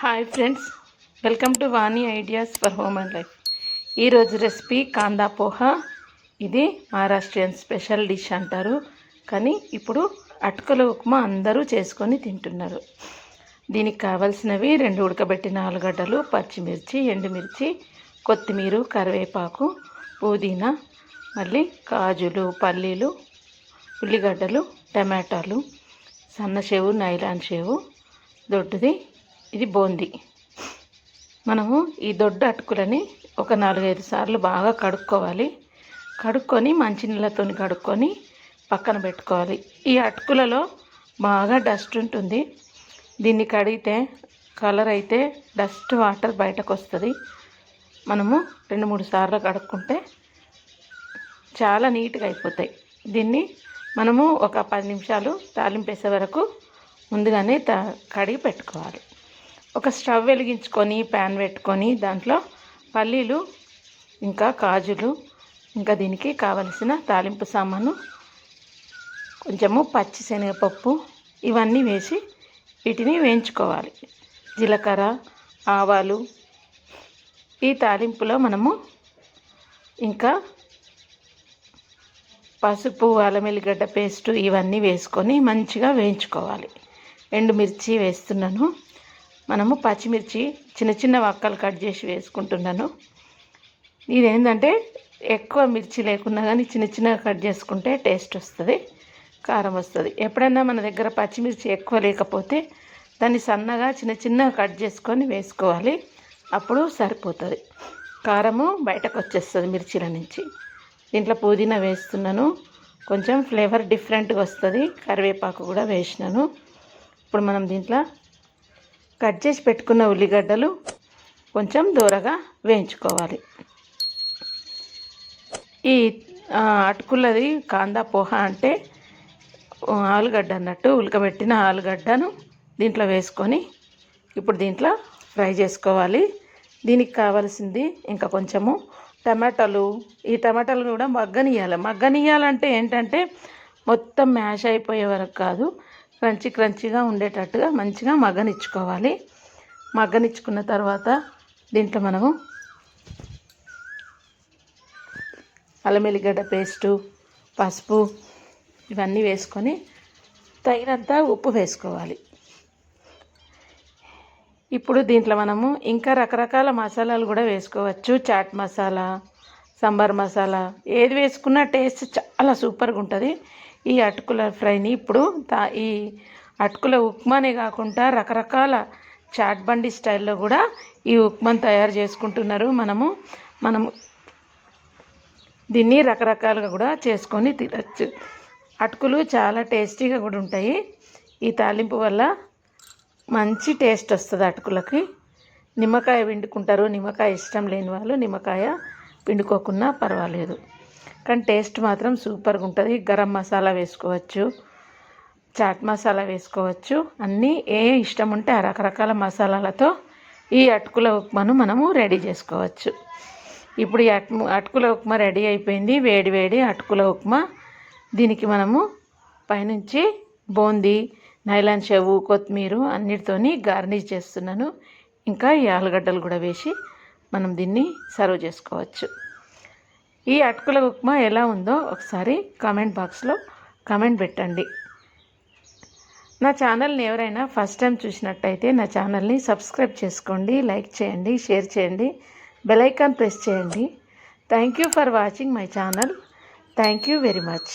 Hi friends welcome to Vani ideas for home and life ఈరోజు recipe kanda poha. ఇది Maharashtrian special dish అంటారు. కానీ ఇప్పుడు అటుకల ఉప్మా అందరూ చేసుకొని తింటున్నారు. దీనికి కావాల్సినవి రెండు ఉడకబెట్టిన ఆలుగడ్డలు పచ్చిమిర్చి ఎండుమిర్చి కొత్తిమీర కరివేపాకు పుదీనా మళ్ళీ కాజులు పల్లీలు ఉల్లిగడ్డలు టమాటాలు సన్న నైలాన్ షేవు దొడ్డుది ఇది బోంది. మనము ఈ దొడ్డు అటుకులని ఒక నాలుగైదు సార్లు బాగా కడుక్కోవాలి. కడుక్కొని మంచినీళ్ళతో కడుక్కొని పక్కన పెట్టుకోవాలి. ఈ అటుకులలో బాగా డస్ట్ ఉంటుంది. దీన్ని కడిగితే కలర్ అయితే డస్ట్ వాటర్ బయటకు వస్తుంది మనము రెండు మూడు సార్లు కడుక్కుంటే చాలా నీట్గా అయిపోతాయి. దీన్ని మనము ఒక పది నిమిషాలు తాలింపేసే వరకు ముందుగానే తా కడిగి పెట్టుకోవాలి. ఒక స్టవ్ వెలిగించుకొని ప్యాన్ పెట్టుకొని దాంట్లో పల్లీలు ఇంకా కాజులు ఇంకా దీనికి కావలసిన తాలింపు సామాను కొంచెము పచ్చిశనగపప్పు ఇవన్నీ వేసి వీటిని వేయించుకోవాలి. జీలకర్ర ఆవాలు ఈ తాలింపులో మనము ఇంకా పసుపు అల్లం ఎల్లిగడ్డ పేస్టు ఇవన్నీ వేసుకొని మంచిగా వేయించుకోవాలి. ఎండుమిర్చి వేస్తున్నాను. మనము పచ్చిమిర్చి చిన్న చిన్న వక్కలు కట్ చేసి వేసుకుంటున్నాను. ఇదేంటంటే ఎక్కువ మిర్చి లేకున్నా కానీ చిన్న చిన్నగా కట్ చేసుకుంటే టేస్ట్ వస్తుంది కారం వస్తుంది. ఎప్పుడైనా మన దగ్గర పచ్చిమిర్చి ఎక్కువ లేకపోతే దాన్ని సన్నగా చిన్న చిన్నగా కట్ చేసుకొని వేసుకోవాలి. అప్పుడు సరిపోతుంది. కారము బయటకు వచ్చేస్తుంది మిర్చిల నుంచి. దీంట్లో పుదీనా వేస్తున్నాను. కొంచెం ఫ్లేవర్ డిఫరెంట్గా వస్తుంది. కరివేపాకు కూడా వేసినాను. ఇప్పుడు మనం దీంట్లో కట్ చేసి పెట్టుకున్న ఉల్లిగడ్డలు కొంచెం దూరగా వేయించుకోవాలి. ఈ అటుకులది కాందా పోహ అంటే ఆలుగడ్డ అన్నట్టు ఉడకబెట్టిన ఆలుగడ్డను దీంట్లో వేసుకొని ఇప్పుడు దీంట్లో ఫ్రై చేసుకోవాలి. దీనికి కావాల్సింది ఇంకా కొంచెము టమాటాలు. ఈ టమాటాలు కూడా మగ్గనియాలి మగ్గనియాలంటే ఏంటంటే మొత్తం మ్యాష్ అయిపోయే వరకు కాదు. క్రంచి క్రంచిగా ఉండేటట్టుగా మంచిగా మగ్గనిచ్చుకోవాలి. మగ్గనిచ్చుకున్న తర్వాత దీంట్లో మనము అల్లం ఎల్లిగడ్డ పేస్టు పసుపు ఇవన్నీ వేసుకొని తగినంత ఉప్పు వేసుకోవాలి. ఇప్పుడు దీంట్లో మనము ఇంకా రకరకాల మసాలాలు కూడా వేసుకోవచ్చు. చాట్ మసాలా సాంబార్ మసాలా ఏది వేసుకున్నా టేస్ట్ చాలా సూపర్గా ఉంటుంది. ఈ అటుకుల ఫ్రైని ఇప్పుడు తా ఈ అటుకుల ఉప్మానే కాకుండా రకరకాల చాట్ బండి స్టైల్లో కూడా ఈ ఉప్మాను తయారు చేసుకుంటున్నారు మనము. మనము దీన్ని రకరకాలుగా కూడా చేసుకొని తినచ్చు. అటుకులు చాలా టేస్టీగా కూడా ఉంటాయి. ఈ తాలింపు వల్ల మంచి టేస్ట్ వస్తుంది అటుకులకి. నిమ్మకాయ పిండుకుంటారు. నిమ్మకాయ ఇష్టం లేని వాళ్ళు నిమ్మకాయ పిండుకోకున్నా పర్వాలేదు. కానీ టేస్ట్ మాత్రం సూపర్గా ఉంటుంది. గరం మసాలా వేసుకోవచ్చు చాట్ మసాలా వేసుకోవచ్చు. అన్నీ ఏ ఇష్టం ఉంటే ఆ రకరకాల మసాలాలతో ఈ అటుకుల ఉప్మాను మనము రెడీ చేసుకోవచ్చు. ఇప్పుడు ఈ అటు అటుకుల ఉప్మా రెడీ అయిపోయింది. వేడి వేడి అటుకుల ఉప్మా. దీనికి మనము పైనుంచి బూందీ నైలాన్ చెవు కొత్తిమీర అన్నిటితోని గార్నిష్ చేస్తున్నాను. ఇంకా ఈ ఆలుగడ్డలు కూడా వేసి మనం దీన్ని సర్వ్ చేసుకోవచ్చు. ఈ అటుకుల ఉప్మా ఎలా ఉందో ఒకసారి కామెంట్ బాక్స్లో కామెంట్ పెట్టండి. నా ఛానల్ని ఎవరైనా ఫస్ట్ టైం చూసినట్టయితే నా ఛానల్ని సబ్స్క్రైబ్ చేసుకోండి లైక్ చేయండి షేర్ చేయండి బెల్ ఐకాన్ ప్రెస్ చేయండి. Thank you for watching my channel thank you very much